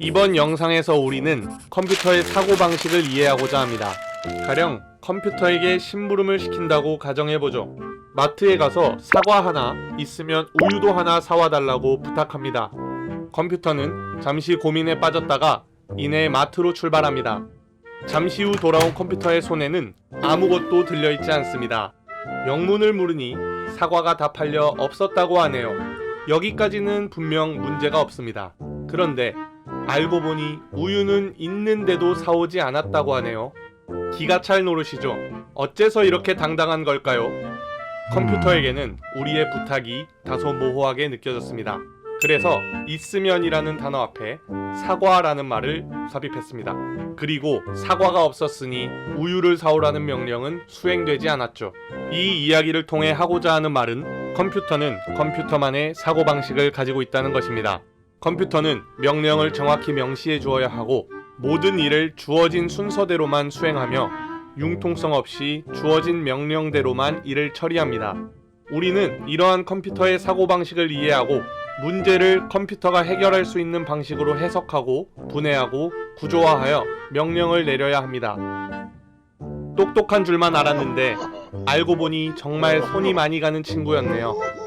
이번 영상에서 우리는 컴퓨터의 사고방식을 이해하고자 합니다. 가령 컴퓨터에게 심부름을 시킨다고 가정해보죠. 마트에 가서 사과 하나, 있으면 우유도 하나 사와 달라고 부탁합니다. 컴퓨터는 잠시 고민에 빠졌다가 이내 마트로 출발합니다. 잠시 후 돌아온 컴퓨터의 손에는 아무것도 들려있지 않습니다. 영문을 물으니 사과가 다 팔려 없었다고 하네요. 여기까지는 분명 문제가 없습니다. 그런데 알고 보니 우유는 있는데도 사오지 않았다고 하네요. 기가 찰 노릇이죠. 어째서 이렇게 당당한 걸까요? 컴퓨터에게는 우리의 부탁이 다소 모호하게 느껴졌습니다. 그래서 있으면이라는 단어 앞에 사과라는 말을 삽입했습니다. 그리고 사과가 없었으니 우유를 사오라는 명령은 수행되지 않았죠. 이 이야기를 통해 하고자 하는 말은 컴퓨터는 컴퓨터만의 사고방식을 가지고 있다는 것입니다. 컴퓨터는 명령을 정확히 명시해 주어야 하고 모든 일을 주어진 순서대로만 수행하며 융통성 없이 주어진 명령대로만 일을 처리합니다. 우리는 이러한 컴퓨터의 사고방식을 이해하고 문제를 컴퓨터가 해결할 수 있는 방식으로 해석하고 분해하고 구조화하여 명령을 내려야 합니다. 똑똑한 줄만 알았는데 알고 보니 정말 손이 많이 가는 친구였네요.